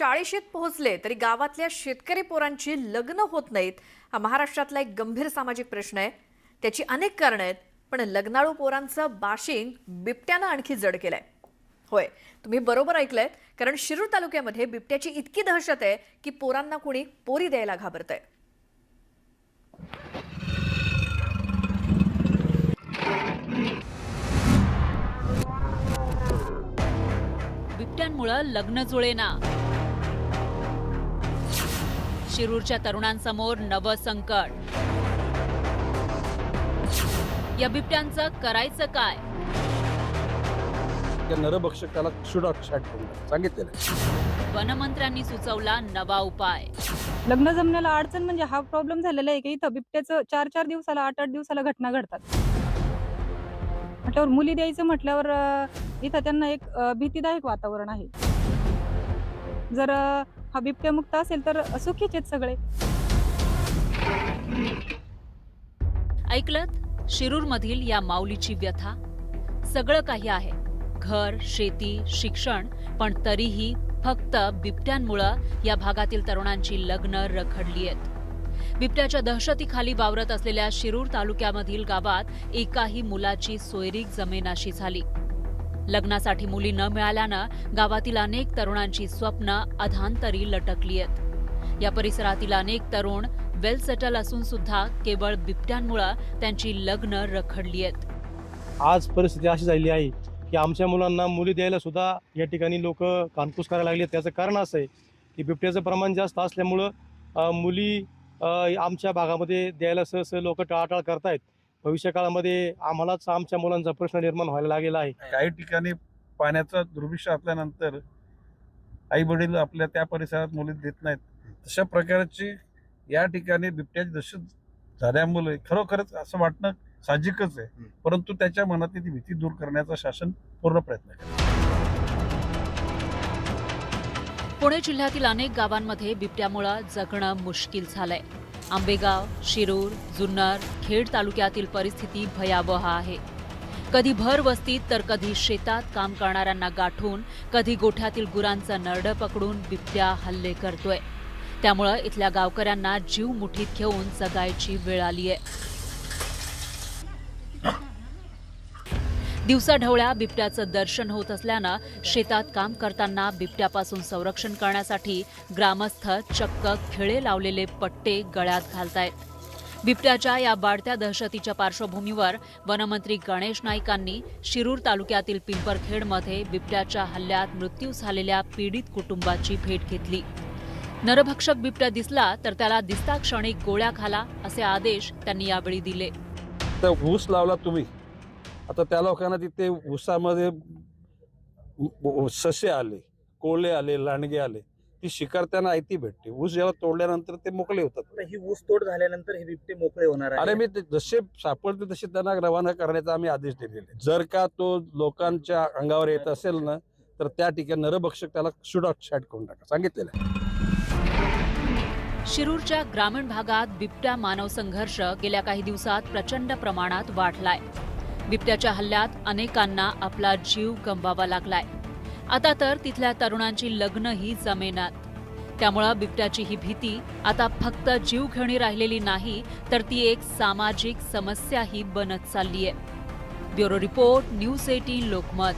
चाळीशीत पोहोचले तरी गावातल्या शेतकरी पोरांची लग्न होत नाहीत. हा महाराष्ट्रातला एक गंभीर सामाजिक प्रश्न आहे. त्याची अनेक कारणं आहेत पण लग्नाळू पोरांचं बाशिंग बिबट्यानं आणखी जड केलंय. होय तुम्ही बरोबर ऐकलंय कारण शिरूर तालुक्यामध्ये बिबट्याची इतकी दहशत आहे की पोरांना कुणी पोरी द्यायला घाबरतंय. बिबट्यांमुळं लग्न जुळेना. शिरूरच्या तरुणांसमोर नवं संकट. या बिबट्यांचं करायचं काय? त्या नरभक्षक त्याला शूट शॅट करून सांगितलेलं. वनमंत्र्यांनी सुचवला नवा उपाय. लग्न जमण्याला अडचण म्हणजे हा प्रॉब्लेम झालेला आहे की इथं बिबट्याचं चार चार दिवसाला आठ आठ दिवसाला घटना घडतात. म्हटल्यावर मुली द्यायचं म्हटल्यावर इथं त्यांना एक भीतीदायक वातावरण आहे. जर हा हा बिबट्यामुक्त असेल तर सुखीच आहेत सगळे. ऐकलत? शिरूर मधील या माऊलीची व्यथा? सगळं काही आहे. घर शेती शिक्षण पण तरीही फक्त बिबट्यांमुळं या भागातील तरुणांची लग्न रखडली आहेत. बिबट्याच्या दहशतीखाली वावरत असलेल्या शिरूर तालुक्यामधील गावात एकाही मुलाची सोयरीक जमेनाशी झाली. लग्नासाठी मुली न मिळाल्यानं गावातील अनेक तरुणांची स्वप्न अधांतरी लटकली आहेत. या परिसरातील अनेक तरुण वेल सेटल असून सुद्धा केवळ बिबट्यांमुळे त्यांची लग्न रखडली आहेत. आज परिस्थिती अशी झाली आहे की आमच्या मुलांना मुली द्यायला सुद्धा या ठिकाणी लोक कानपूस करायला लागले त्याचं कारण असं आहे की बिबट्याचं प्रमाण जास्त असल्यामुळं मुली आमच्या भागामध्ये द्यायला सहज लोक टाळाटाळ करतायत. भविष्य काळामध्ये आम्हालाच आमच्या मुलांचा प्रश्न निर्माण व्हायला लागलेला आहे. काही ठिकाणी पाण्याचा दुर्भिक्ष असल्यानंतर आई वडील आपल्या त्या परिसरात मुली देत नाहीत. तशा प्रकारची या ठिकाणी बिबट्याची दहशत झाल्यामुळे खरोखरच असं वाटणं साहजिकच आहे. परंतु त्याच्या मनातली ती भीती दूर करण्याचा शासन पूर्ण प्रयत्न करेल पुणे जिल्ह्यातील अनेक गावांमध्ये बिबट्यामुळं जगणं मुश्किल झालंय. आंबेगाव शिरूर जुन्नर खेड तालुक्यातील परिस्थिती भयावह आहे. कधी भर वस्तीत तर कधी शेतात काम करणाऱ्यांना गाठून कधी गोठ्यातील गुरांचं नरडं पकडून बिबट्या हल्ले करतोय. त्यामुळं इथल्या गावकऱ्यांना जीव मुठीत घेऊन जगायची वेळ आली आहे दिवसाढवळ्या बिबट्याचं दर्शन होत असल्यानं शेतात काम करताना बिबट्यापासून संरक्षण करण्यासाठी ग्रामस्थ चक्क खिळे लावलेले पट्टे गळ्यात घालतायत. बिबट्याच्या या वाढत्या दहशतीच्या पार्श्वभूमीवर वनमंत्री गणेश नाईकांनी शिरूर तालुक्यातील पिंपरखेडमध्ये बिबट्याच्या हल्ल्यात मृत्यू झालेल्या पीडित कुटुंबाची भेट घेतली. नरभक्षक बिबट्या दिसला तर त्याला दिसता क्षणी गोळ्या खाला असे आदेश त्यांनी यावेळी दिले. तर ऊस लावला तुम्ही. आता त्या लोकांना तिथे ऊसामध्ये ससे आले कोळे आले लांडगे आले. ती शिकार त्यांना आयती भेटते. ऊस जेव्हा तोडल्यानंतर ते मोकळे होतात. आता ही ऊसतोड झाल्यानंतर हे बिबटे मोकळे होणार आहे अरे मी ते जसे सापडते तसे त्यांना रवाना करण्याचा आम्ही आदेश दिलेले जर का तो लोकांच्या अंगावर येत असेल ना तर त्या ठिकाणी नरभक्षक त्याला शूट शॅट करून टाका. सांगितलेलं आहे. शिरूरच्या ग्रामीण भागात बिबट्या मानव संघर्ष गेल्या काही दिवसात प्रचंड प्रमाणात वाढलाय. बिबट्याच्या हल्ल्यात अनेकांना आपला जीव गमवावा लागलाय. आता तर तिथल्या तरुणांची लग्नही जमेनात. त्यामुळं बिबट्याची ही भीती आता फक्त जीव घेणी राहिलेली नाही तर ती एक सामाजिक समस्याही बनत चालली आहे bureau report news eighteen Lokmat.